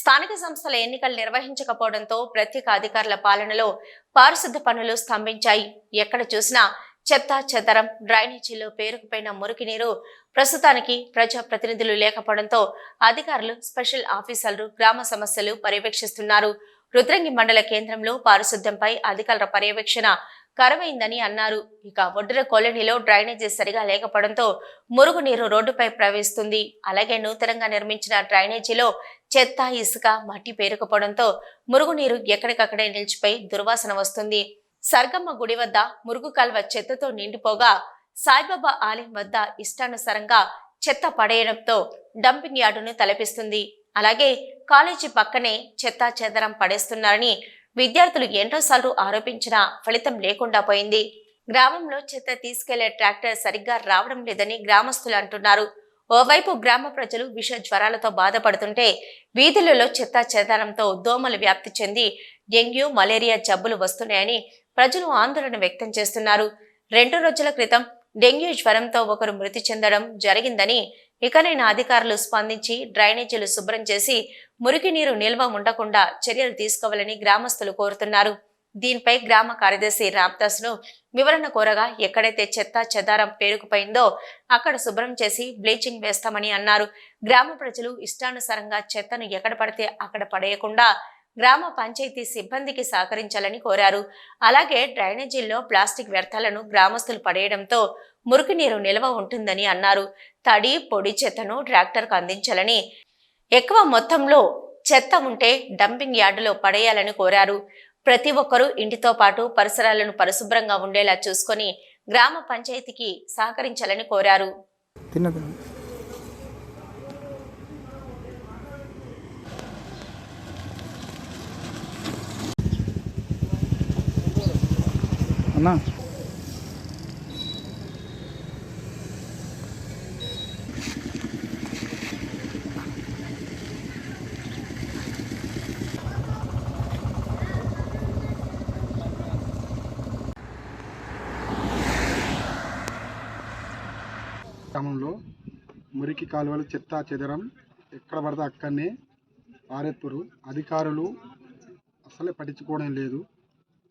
స్థానిక సంస్థల ఎన్నికలు నిర్వహించకపోవడంతో ప్రత్యేక అధికారుల పాలనలో పారిశుద్ధ పనులు స్తంభించాయి. ఎక్కడ చూసినా చెత్త చెదరం డ్రైనేజీలో పేరుకుపోయిన మురికి నీరు ప్రస్తుతానికి ప్రజా ప్రతినిధులు లేకపోవడంతో అధికారులు స్పెషల్ ఆఫీసర్లు గ్రామ సమస్యలు పర్యవేక్షిస్తున్నారు. రుద్రంగి మండల కేంద్రంలో పారిశుద్ధ్యంపై అధికారుల పర్యవేక్షణ కరవైందని అన్నారు. ఇక ఒడ్డుర కాలనీలో డ్రైనేజీ సరిగా లేకపోవడంతో మురుగునీరు రోడ్డుపై ప్రవహిస్తుంది. అలాగే నూతనంగా నిర్మించిన డ్రైనేజీలో చెత్త ఇసుక మట్టి పేరుకుపోవడంతో మురుగునీరు ఎక్కడికక్కడే నిలిచిపోయి దుర్వాసన వస్తుంది. సర్గమ్మ గుడి వద్ద మురుగు కాల్వ చెత్తతో నిండిపోగా సాయిబాబా ఆలయం వద్ద ఇష్టానుసారంగా చెత్త పడేయడంతో డంపింగ్ యార్డును తలపిస్తుంది. అలాగే కాలేజీ పక్కనే చెత్త చెదరం పడేస్తున్నారని విద్యార్థులు ఎన్నోసార్లు ఆరోపించినా ఫలితం లేకుండా పోయింది. గ్రామంలో చెత్త తీసుకెళ్ళే ట్రాక్టర్ సరిగ్గా రావడం లేదని గ్రామస్తులు అంటున్నారు. ఓవైపు గ్రామ ప్రజలు విష జ్వరాలతో బాధపడుతుంటే వీధులలో చెత్త చెదారంతో దోమలు వ్యాప్తి చెంది డెంగ్యూ మలేరియా జబ్బులు వస్తున్నాయని ప్రజలు ఆందోళన వ్యక్తం చేస్తున్నారు. రెండు రోజుల క్రితం డెంగ్యూ జ్వరంతో ఒకరు మృతి చెందడం జరిగిందని ఇకనైనా అధికారులు స్పందించి డ్రైనేజీలు శుభ్రం చేసి మురికి నీరు నిల్వ ఉండకుండా చర్యలు తీసుకోవాలని గ్రామస్తులు కోరుతున్నారు. దీనిపై గ్రామ కార్యదర్శి రామ్దాస్ను వివరణ కోరగా ఎక్కడైతే చెత్త చెదారం పేరుకుపోయిందో అక్కడ శుభ్రం చేసి బ్లీచింగ్ వేస్తామని అన్నారు. గ్రామ ప్రజలు ఇష్టానుసారంగా చెత్తను ఎక్కడ పడితే అక్కడ పడేయకుండా గ్రామ పంచాయతీ సిబ్బందికి సహకరించాలని కోరారు. అలాగే డ్రైనేజీల్లో ప్లాస్టిక్ వ్యర్థాలను గ్రామస్తులు పడేయడంతో మురికి నీరు నిల్వ ఉంటుందని అన్నారు. తడి పొడి చెత్తను ట్రాక్టర్కు అందించాలని ఎక్కువ మొత్తంలో చెత్త ఉంటే డంపింగ్ యార్డులో పడేయాలని కోరారు. ప్రతి ఒక్కరూ ఇంటితో పాటు పరిసరాలను పరిశుభ్రంగా ఉండేలా చూసుకొని గ్రామ పంచాయతీకి సహకరించాలని కోరారు. తిన్న అన్నా. గ్రామంలో మురికి కాలువలు చెత్త చెదరం ఎక్కడ పడితే అక్కడనే పారెత్తురు అధికారులు అసలే పట్టించుకోవడం లేదు.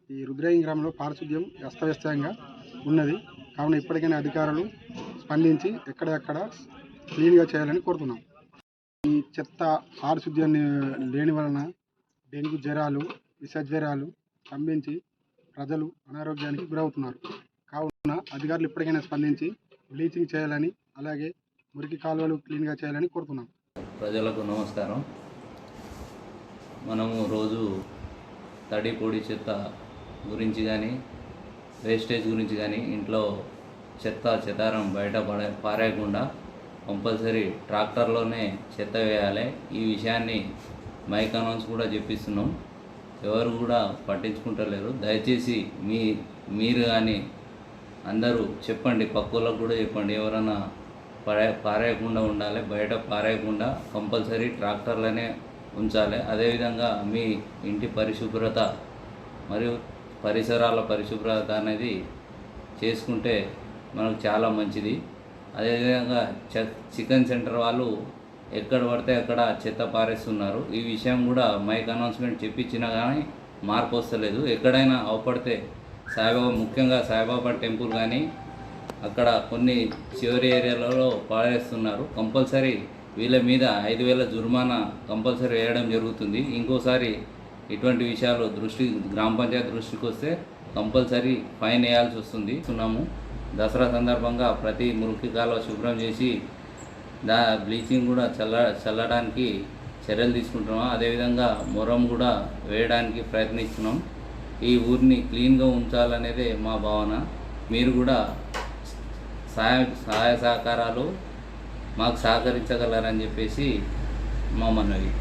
ఈ రుద్రయ్య గ్రామంలో పారిశుద్ధ్యం అస్తవ్యస్తంగా ఉన్నది. కావున ఇప్పటికైనా అధికారులు స్పందించి ఎక్కడెక్కడ క్లీన్గా చేయాలని కోరుతున్నాం. ఈ చెత్త పారిశుద్ధ్యాన్ని లేని వలన డెంగ్యూ జ్వరాలు విష జ్వరాలు స్తంభించి ప్రజలు అనారోగ్యానికి గురవుతున్నారు. కావున అధికారులు ఇప్పటికైనా స్పందించి బ్లీచింగ్ చేయాలని అలాగే మురికి కాలువలు క్లీన్గా చేయాలని కోరుతున్నాం. ప్రజలకు నమస్కారం. మనము రోజు తడి పొడి చెత్త గురించి కానీ వేస్టేజ్ గురించి కానీ ఇంట్లో చెత్త చెదారం బయట పడే పారేయకుండా కంపల్సరీ ట్రాక్టర్లోనే చెత్త వేయాలి. ఈ విషయాన్ని మైక్ అనౌన్స్ కూడా చెప్పిస్తున్నాం. ఎవరు కూడా పట్టించుకుంటలేరు. దయచేసి మీ మీరు కానీ అందరూ చెప్పండి. పక్కలకు కూడా చెప్పండి. ఎవరైనా పడే పారేయకుండా ఉండాలి. బయట పారేయకుండా కంపల్సరీ ట్రాక్టర్లనే ఉంచాలి. అదేవిధంగా మీ ఇంటి పరిశుభ్రత మరియు పరిసరాల పరిశుభ్రత అనేది చేసుకుంటే మనకు చాలా మంచిది. అదేవిధంగా చ చికెన్ సెంటర్ వాళ్ళు ఎక్కడ పడితే అక్కడ చెత్త పారేస్తున్నారు. ఈ విషయం కూడా మైక్ అనౌన్స్మెంట్ చెప్పించినా కానీ మార్పు వస్తలేదు. ఎక్కడైనా అవపడితే సాయిబాబా ముఖ్యంగా సాయిబాబా టెంపుల్ కానీ అక్కడ కొన్ని చివరి ఏరియాలలో పారేస్తున్నారు. కంపల్సరీ వీళ్ళ మీద ఐదు వేల జుర్మానా కంపల్సరీ వేయడం జరుగుతుంది. ఇంకోసారి ఇటువంటి విషయాలు దృష్టి గ్రామ పంచాయతీ దృష్టికి వస్తే కంపల్సరీ ఫైన్ వేయాల్సి వస్తుంది. ఉన్నాము దసరా సందర్భంగా ప్రతి మురికి కాలువ శుభ్రం చేసి దా బ్లీచింగ్ కూడా చల్ల చల్లడానికి చర్యలు తీసుకుంటున్నాం. అదేవిధంగా మొరం కూడా వేయడానికి ప్రయత్నిస్తున్నాం. ఈ ఊరిని క్లీన్గా ఉంచాలనేదే మా భావన. మీరు కూడా సహాయ సహాయ సహకారాలు మాకు సహకరించగలరని చెప్పేసి మా మనవి.